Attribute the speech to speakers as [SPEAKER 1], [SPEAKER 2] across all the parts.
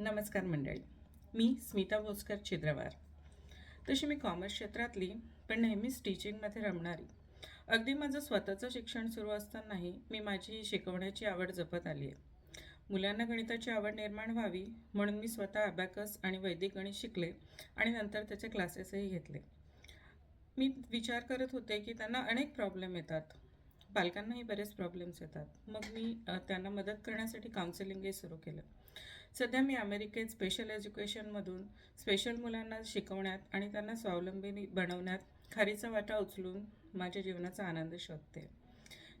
[SPEAKER 1] नमस्कार मंडळी. मी स्मिता भोसकर छिद्रवार. तशी मी कॉमर्स क्षेत्रातली पण नेहमीच टीचिंगमध्ये रमणारी. अगदी माझं स्वतःचं शिक्षण सुरू असतानाही मी माझी शिकवण्याची आवड जपत आली आहे मुलांना गणिताची आवड निर्माण व्हावी म्हणून मी स्वतः अबॅकस आणि वैदिक गणित शिकले आणि नंतर त्याचे क्लासेसही घेतले. मी विचार करत होते की त्यांना अनेक प्रॉब्लेम येतात. पालकांनाही बरेच प्रॉब्लेम्स येतात. मग मी त्यांना मदत करण्यासाठी काउन्सिलिंगही सुरू केलं. सध्या मी अमेरिकेत स्पेशल एज्युकेशनमधून स्पेशल मुलांना शिकवण्यात आणि त्यांना स्वावलंबी बनवण्यात खारीचा वाटा उचलून माझ्या जीवनाचा आनंद शोधते.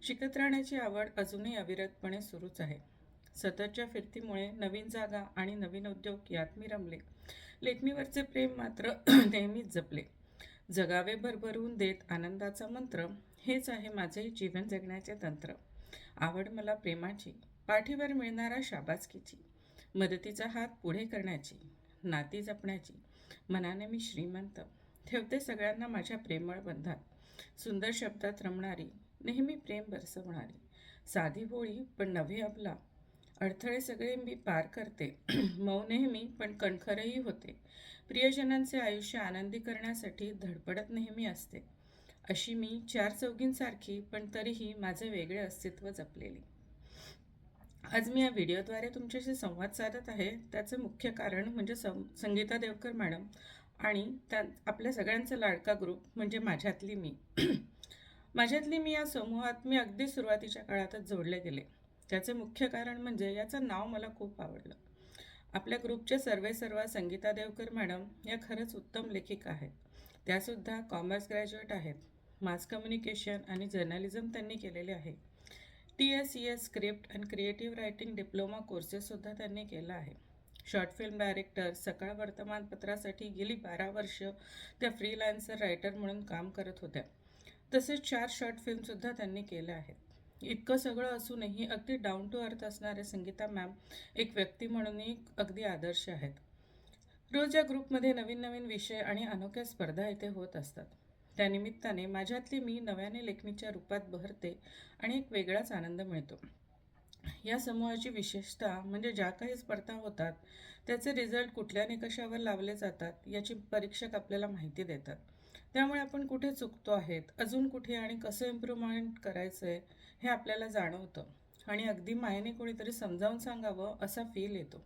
[SPEAKER 1] शिकत राहण्याची आवड अजूनही अविरतपणे सुरूच आहे. सततच्या फिरतीमुळे नवीन जागा आणि नवीन उद्योग यात मी रमले. लेखणीवरचे प्रेम मात्र नेहमीच जपले. जगावे भरभरून देत आनंदाचा मंत्र हेच आहे माझे जीवन जगण्याचे तंत्र. आवड मला प्रेमाची पाठीवर मिळणारा शाबासकीची. मदतीचा हात पुढे करण्याची नाती जपण्याची. मनाने मी श्रीमंत. ठेवते सगळ्यांना माझ्या प्रेमळ बंधात. सुंदर शब्दात रमणारी नेहमी प्रेम बरसवणारी. साधी बोळी पण नव्हे अबला. अडथळे सगळे मी पार करते. मऊ नेहमी पण कणखरही होते. प्रियजनांचे आयुष्य आनंदी करण्यासाठी धडपडत नेहमी असते. अशी मी चार चौघींसारखी पण तरीही माझे वेगळे अस्तित्व जपलेली. आज मी या व्हिडिओद्वारे तुमच्याशी संवाद साधत आहे. त्याचे मुख्य कारण म्हणजे सं संगीता देवकर मॅडम आणि त्या आपल्या सगळ्यांचा लाडका ग्रुप म्हणजे माझ्यातली मी. माझ्यातली मी या समूहात मी अगदी सुरुवातीच्या काळातच जोडले गेले. त्याचे मुख्य कारण म्हणजे याचं नाव मला खूप आवडलं. आपल्या ग्रुपचे सर्वे सर्व संगीता देवकर मॅडम या खरंच उत्तम लेखिका आहेत. त्यासुद्धा कॉमर्स ग्रॅज्युएट आहेत. मास कम्युनिकेशन आणि जर्नलिझम त्यांनी केलेले आहे. T S C S script and creative writing diploma कोर्सेससुद्धा त्यांनी केला आहे. शॉर्ट फिल्म डायरेक्टर सकाळ वर्तमानपत्रासाठी गेली बारा वर्ष त्या फ्रीलान्सर रायटर म्हणून काम करत होत्या. तसेच चार शॉर्ट फिल्मसुद्धा त्यांनी केल्या आहेत. इतकं सगळं असूनही अगदी डाऊन टू अर्थ असणारे संगीता मॅम एक व्यक्ती म्हणूनही अगदी आदर्श आहेत. रोज या ग्रुपमध्ये नवीन नवीन विषय आणि अनोख्या स्पर्धा इथे होत असतात. त्यानिमित्ताने माझ्यातली मी नव्याने लेखणीच्या रूपात बहरते आणि एक वेगळाच आनंद मिळतो. या समूहाची विशेषता म्हणजे ज्या काही स्पर्धा होतात त्याचे रिझल्ट कुठल्या निकषावर लावले जातात याची परीक्षक आपल्याला माहिती देतात. त्यामुळे आपण कुठे चुकतो आहेत अजून कुठे आणि कसं इम्प्रूव्हमेंट करायचं आहे हे आपल्याला जाणवतं आणि अगदी मायेने कोणीतरी समजावून सांगावं असा फील येतो.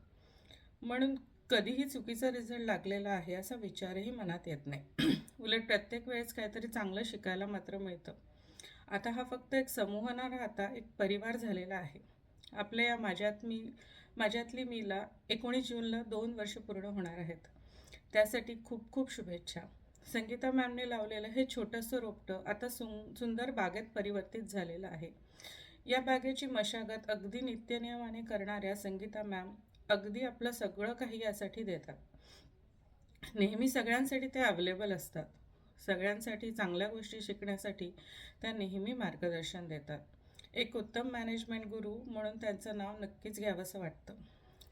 [SPEAKER 1] म्हणून कधीही चुकीचा रिझल्ट लागलेला आहे असा विचारही मनात येत नाही. उलट प्रत्येक वेळेस काहीतरी चांगलं शिकायला मात्र मिळतं. आता हा फक्त एक समूह न राहता एक परिवार झालेला आहे. आपल्या या माझ्यात मी माझ्यातली मीला एकोणीस जूनला दोन वर्ष पूर्ण होणार आहेत. त्यासाठी खूप खूप शुभेच्छा. संगीता मॅमने लावलेलं हे छोटंसं रोपटं आता सुं सुंदर बागेत परिवर्तित झालेलं आहे. या बागेची मशागत अगदी नित्यनियमाने करणाऱ्या संगीता मॅम अगदी आपलं सगळं काही यासाठी देतात. नेहमी सगळ्यांसाठी ते अवेलेबल असतात. सगळ्यांसाठी चांगल्या गोष्टी शिकण्यासाठी त्या नेहमी मार्गदर्शन देतात. एक उत्तम मॅनेजमेंट गुरु म्हणून त्यांचं नाव नक्कीच घ्यावंसं वाटतं.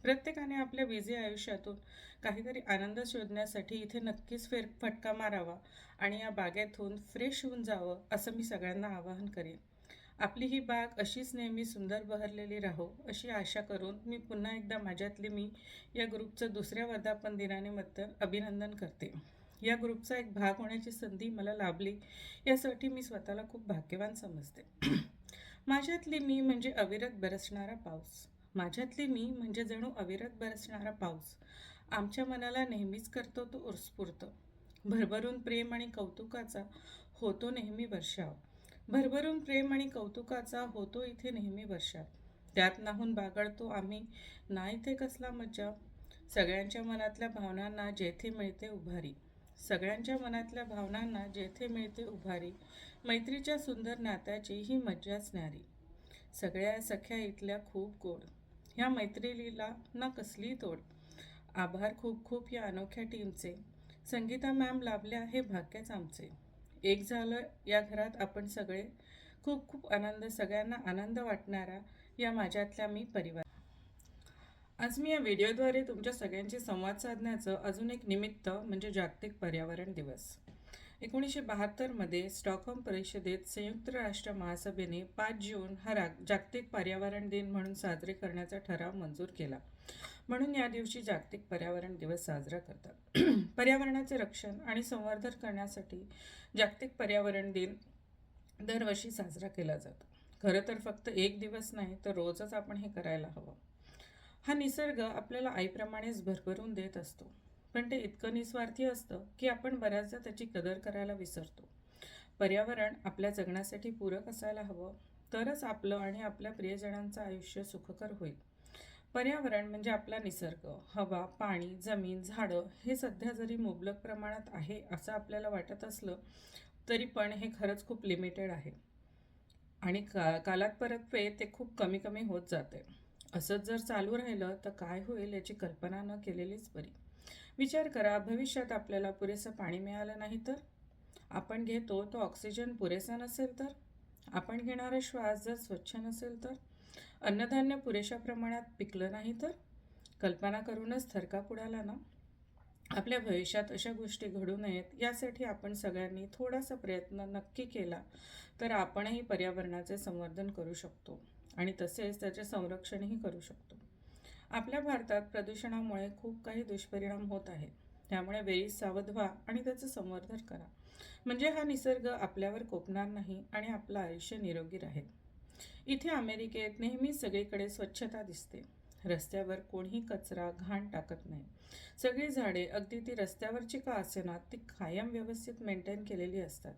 [SPEAKER 1] प्रत्येकाने आपल्या बिझी आयुष्यातून काहीतरी आनंद शोधण्यासाठी इथे नक्कीच फेर फटका मारावा आणि या बागेतून फ्रेश होऊन जावं असं मी सगळ्यांना आवाहन करेन. आपली ही बाग अशीच नेहमी सुंदर बहरलेली राहो अशी आशा करून मी पुन्हा एकदा माझ्यातली मी या ग्रुपचं दुसऱ्या वर्धापन दिनानिमित्त अभिनंदन करते. या ग्रुपचा एक भाग होण्याची संधी मला लाभली यासाठी मी स्वतःला खूप भाग्यवान समजते. माझ्यातली मी म्हणजे अविरत बरसणारा पाऊस. माझ्यातली मी म्हणजे जणू अविरत बरसणारा पाऊस. आमच्या मनाला नेहमीच करतो तो उत्स्फूर्त भरभरून प्रेम आणि कौतुकाचा होतो नेहमी वर्षाव. भरभरून प्रेम आणि कौतुकाचा होतो इथे नेहमी वर्षात. त्यात नाहून बागडतो आम्ही. ना इथे कसला मज्जा? सगळ्यांच्या मनातल्या भावनांना जेथे मिळते उभारी. सगळ्यांच्या मनातल्या भावनांना जेथे मिळते उभारी. मैत्रीच्या सुंदर नात्याची ही मज्जाच न्यारी. सगळ्या सख्या इथल्या खूप गोड. ह्या मैत्रिणीला ना कसली तोड. आभार खूप खूप या अनोख्या टीमचे संगीता मॅम लाभल्या हे भाग्यच आमचे. एक झालं या घरात आपण सगळे. खूप खूप आनंद सगळ्यांना आनंद वाटणारा या माझ्यातल्या मी परिवार. आज मी या व्हिडिओद्वारे तुमच्या सगळ्यांशी संवाद साधण्याचं अजून एक निमित्त म्हणजे जागतिक पर्यावरण दिवस. एकोणीसशे बहात्तरमध्ये स्टॉकहोम परिषदेत संयुक्त राष्ट्र महासभेने पाच जून हा राग जागतिक पर्यावरण दिन म्हणून साजरे करण्याचा ठराव मंजूर केला. म्हणून या दिवशी जागतिक पर्यावरण दिवस साजरा करतात. पर्यावरणाचे रक्षण आणि संवर्धन करण्यासाठी जागतिक पर्यावरण दिन दरवर्षी साजरा केला जातो. खरं तर फक्त एक दिवस नाही तर रोजच आपण हे करायला हवं. हा निसर्ग आपल्याला आईप्रमाणेच भरभरून देत असतो. पण ते इतकं निस्वार्थी असतं की आपण बऱ्याचदा त्याची कदर करायला विसरतो. पर्यावरण आपल्या जगण्यासाठी पूरक असायला हवं तरच आपलं आणि आपल्या प्रियजनांचं आयुष्य सुखकर होईल. पर्यावरण म्हणजे आपला निसर्ग हवा पाणी जमीन झाडं हे सध्या जरी मुबलक प्रमाणात आहे असं आपल्याला वाटत असलं तरी पण हे खरंच खूप लिमिटेड आहे. आणि का कालात परत्वे ते खूप कमी कमी होत जाते. असंच जर चालू राहिलं तर काय होईल याची कल्पना न केलेलीच बरी. विचार करा भविष्यात आपल्याला पुरेसं पाणी मिळालं नाही तर? आपण घेतो तो ऑक्सिजन पुरेसा नसेल तर? आपण घेणारा श्वास जर स्वच्छ नसेल तर? अन्नधान्य पुरेशा प्रमाणात पिकलं नाही तर? कल्पना करूनच थरका उडाला ना? आपल्या भविष्यात अशा गोष्टी घडू नयेत यासाठी आपण सगळ्यांनी थोडासा प्रयत्न नक्की केला तर आपणही पर्यावरणाचे संवर्धन करू शकतो आणि तसेच त्याचे संरक्षणही करू शकतो. आपल्या भारतात प्रदूषणामुळे खूप काही दुष्परिणाम होत आहेत. त्यामुळे वेळीच सावध व्हा आणि त्याचं संवर्धन करा. म्हणजे हा निसर्ग आपल्यावर कोपणार नाही आणि आपलं आयुष्य निरोगी राहील. इथे अमेरिकेत नेहमी सगळीकडे स्वच्छता दिसते. रस्त्यावर कोणीही कचरा घाण टाकत नाही. सगळी झाडे अगदी ती रस्त्यावरची का असेना ती कायम व्यवस्थित मेंटेन केलेली असतात.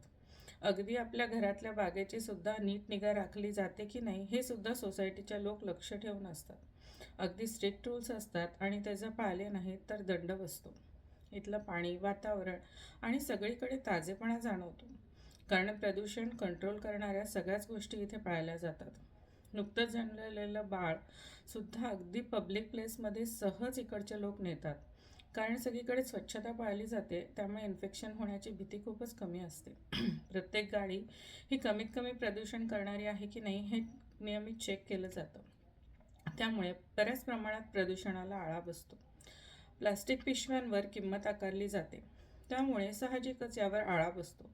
[SPEAKER 1] अगदी आपल्या घरातल्या बागेची सुद्धा नीट निगा राखली जाते की नाही हे सुद्धा सोसायटीच्या लोक लक्ष ठेवून असतात. अगदी स्ट्रिक्ट रूल्स असतात आणि ते जर पाळले नाहीत तर दंड बसतो. इथलं पाणी वातावरण आणि सगळीकडे ताजेपणा जाणवतो. कारण प्रदूषण कंट्रोल करणाऱ्या सगळ्याच गोष्टी इथे पाळल्या जातात. नुकतंच जन्मलेलं बाळ सुद्धा अगदी पब्लिक प्लेसमध्ये सहज इकडचे लोक नेतात. कारण सगळीकडे स्वच्छता पाळली जाते त्यामुळे इन्फेक्शन होण्याची भीती खूपच कमी असते. प्रत्येक गाडी ही कमीत कमी प्रदूषण करणारी आहे की नाही हे नियमित चेक केलं जातं. त्यामुळे बऱ्याच प्रमाणात प्रदूषणाला आळा बसतो. प्लास्टिक पिशव्यांवर किंमत आकारली जाते. त्यामुळे साहजिकच यावर आळा बसतो.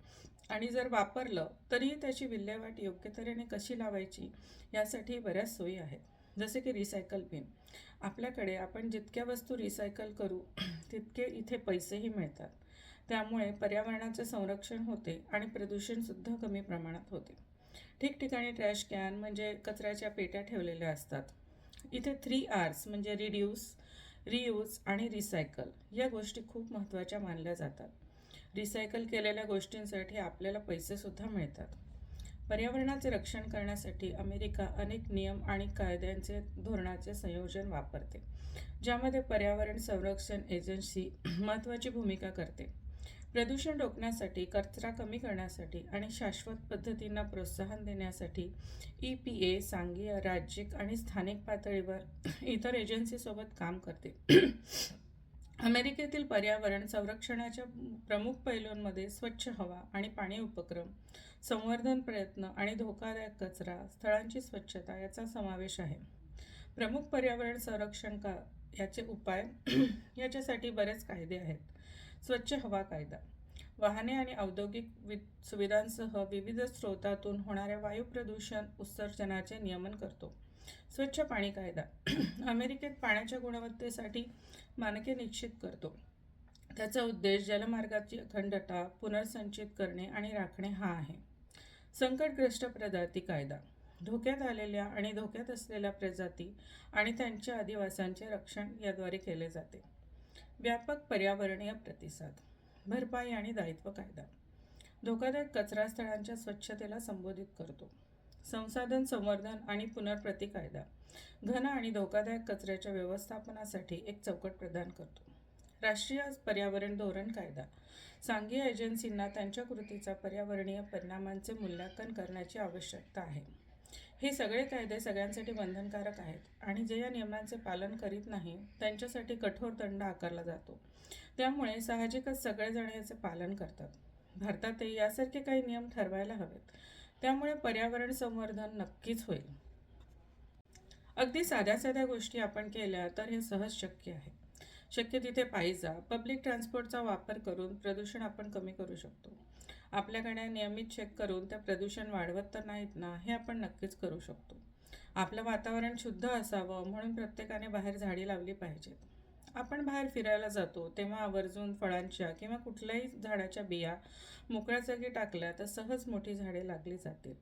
[SPEAKER 1] आणि जर वापरलं तरीही त्याची विल्हेवाट योग्य तऱ्हेने कशी लावायची यासाठी बऱ्याच सोयी आहेत. जसे की रिसायकल बिन आपल्याकडे आपण जितक्या वस्तू रिसायकल करू तितके इथे पैसेही मिळतात. त्यामुळे पर्यावरणाचे संरक्षण होते आणि प्रदूषणसुद्धा कमी प्रमाणात होते. ठिकठिकाणी ट्रॅश कॅन म्हणजे कचऱ्याच्या पेट्या ठेवलेल्या असतात. इथे थ्री आर्स म्हणजे रिड्यूस रियूज आणि रिसायकल या गोष्टी खूप महत्त्वाच्या मानल्या जातात. रिसायकल केलेल्या गोष्टींसाठी आपल्याला पैसेसुद्धा मिळतात. पर्यावरणाचे रक्षण करण्यासाठी अमेरिका अनेक नियम आणि कायद्यांचे धोरणाचे संयोजन वापरते ज्यामध्ये पर्यावरण संरक्षण एजन्सी महत्त्वाची भूमिका करते. प्रदूषण रोखण्यासाठी कचरा कमी करण्यासाठी आणि शाश्वत पद्धतींना प्रोत्साहन देण्यासाठी ई पी ए सांघीय राज्यिक आणि स्थानिक पातळीवर इतर एजन्सीसोबत काम करते. अमेरिकेतील पर्यावरण संरक्षणाच्या प्रमुख पैलूंमध्ये स्वच्छ हवा आणि पाणी उपक्रम संवर्धन प्रयत्न आणि धोकादायक कचरा स्थळांची स्वच्छता याचा समावेश आहे. प्रमुख पर्यावरण संरक्षण का याचे उपाय याच्यासाठी बरेच कायदे आहेत. स्वच्छ हवा कायदा वाहने आणि औद्योगिक वि सुविधांसह विविध स्रोतातून होणाऱ्या वायू प्रदूषण उत्सर्जनाचे नियमन करतो. स्वच्छ पाणी कायदा अमेरिकेत पाण्याच्या गुणवत्तेसाठी मानके निश्चित करतो. त्याचा उद्देश जलमार्गाची अखंडता पुनर्संचित करणे आणि राखणे हा आहे. संकटग्रस्त प्रजाती कायदा. धोक्यात आलेल्या आणि धोक्यात असलेल्या प्रजाती आणि त्यांच्या आदिवासांचे रक्षण याद्वारे केले जाते. व्यापक पर्यावरणीय प्रतिसाद. भरपाई आणि दायित्व कायदा. धोकादायक कचरा स्थळांच्या स्वच्छतेला संबोधित करतो. संसाधन संवर्धन आणि पुनर्प्रती कायदा घन आणि धोकादायक कचऱ्याच्या व्यवस्थापनासाठी एक चौकट प्रदान करतो. राष्ट्रीय पर्यावरण धोरण कायदा. सांघीय एजन्सींना त्यांच्या कृतीचा पर्यावरणीय परिणामांचे मूल्यांकन करण्याची आवश्यकता आहे. हे सगळे कायदे सगळ्यांसाठी बंधनकारक आहेत आणि जे या नियमांचे पालन करीत नाही त्यांच्यासाठी कठोर दंड आकारला जातो. त्यामुळे साहजिकच सगळेजण याचे पालन करतात. भारतातही यासारखे काही नियम ठरवायला हवेत. त्यामुळे पर्यावरण संवर्धन नक्कीच होईल. अगदी साध्या साध्या गोष्टी आपण केल्या तर हे सहज शक्य आहे. शक्य तिथे पायी जा. पब्लिक ट्रान्सपोर्टचा वापर करून प्रदूषण आपण कमी करू शकतो. आपल्या गाड्या नियमित चेक करून त्या प्रदूषण वाढवत तर नाहीत ना हे आपण नक्कीच करू शकतो. आपलं वातावरण शुद्ध असावं म्हणून प्रत्येकाने बाहेर झाडी लावली पाहिजेत. आपण बाहेर फिरायला जातो तेव्हा आवर्जून फळांच्या किंवा कुठल्याही झाडाच्या बिया मोकळ्या जागी टाकल्या तर सहज मोठी झाडे लागली जातील.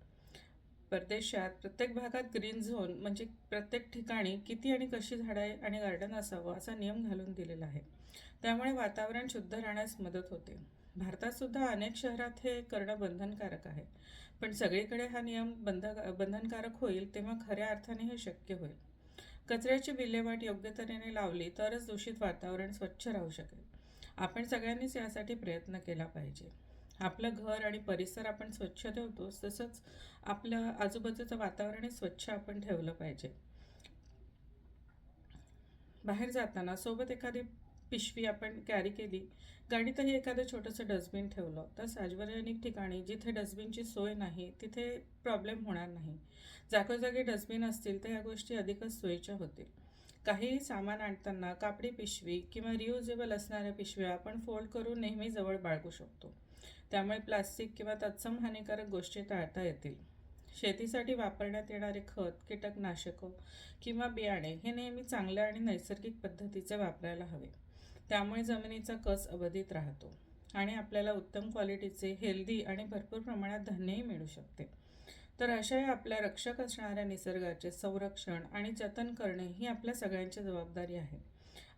[SPEAKER 1] परदेशात प्रत्येक भागात ग्रीन झोन म्हणजे प्रत्येक ठिकाणी किती आणि कशी झाडे आणि गार्डन असावं असा नियम घालून दिलेला आहे. त्यामुळे वातावरण शुद्ध राहण्यास मदत होते. भारतातसुद्धा अनेक शहरात हे करणं बंधनकारक आहे. पण सगळीकडे हा नियम बंध बंधनकारक होईल तेव्हा खऱ्या अर्थाने हे शक्य होईल. कचऱ्याची विल्हेवाट योग्य तऱ्हेने लावली तरच दूषित वातावरण स्वच्छ राहू शकेल. आपण सगळ्यांनीच यासाठी प्रयत्न केला पाहिजे. आपलं घर आणि परिसर आपण स्वच्छ ठेवतोच तसंच आपलं आजूबाजूचं वातावरणही स्वच्छ आपण ठेवलं पाहिजे. बाहेर जाताना सोबत एखादी पिशवी आपण कॅरी केली. गाडीतही एखादं छोटंसं डस्टबिन ठेवलं. तर सार्वजनिक ठिकाणी जिथे डस्टबिनची सोय नाही तिथे प्रॉब्लेम होणार नाही. जागोजागी डस्टबिन असतील तर या गोष्टी अधिकच सोयीच्या होतील. काही सामान आणताना कापडी पिशवी किंवा रियुजेबल असणाऱ्या पिशव्या आपण फोल्ड करून नेहमी जवळ बाळगू शकतो. त्यामुळे प्लास्टिक किंवा तत्सम हानिकारक गोष्टी टाळता येतील. शेतीसाठी वापरण्यात येणारे खत कीटकनाशकं किंवा बियाणे हे नेहमी चांगल्या आणि नैसर्गिक पद्धतीचे वापरायला हवे. त्यामुळे जमिनीचा कस अबाधित राहतो आणि आपल्याला उत्तम क्वालिटीचे हेल्दी आणि भरपूर प्रमाणात धान्यही मिळू शकते. तर अशा या आपल्या रक्षक असणाऱ्या निसर्गाचे संरक्षण आणि जतन करणे ही आपल्या सगळ्यांची जबाबदारी आहे.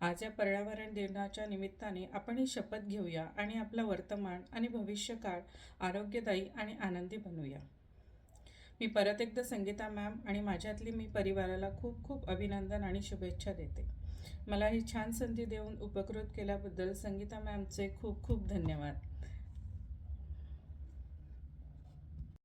[SPEAKER 1] आज या पर्यावरण दिनाच्या निमित्ताने आपण ही शपथ घेऊया आणि आपला वर्तमान आणि भविष्यकाळ आरोग्यदायी आणि आनंदी बनवूया मी परत एकदा संगीता मॅम आणि माझ्यातली मी परिवाराला खूप खूप अभिनंदन आणि शुभेच्छा देते. मला ही छान संधी देऊन उपकृत केल्याबद्दल संगीता मॅमचे खूप खूप धन्यवाद.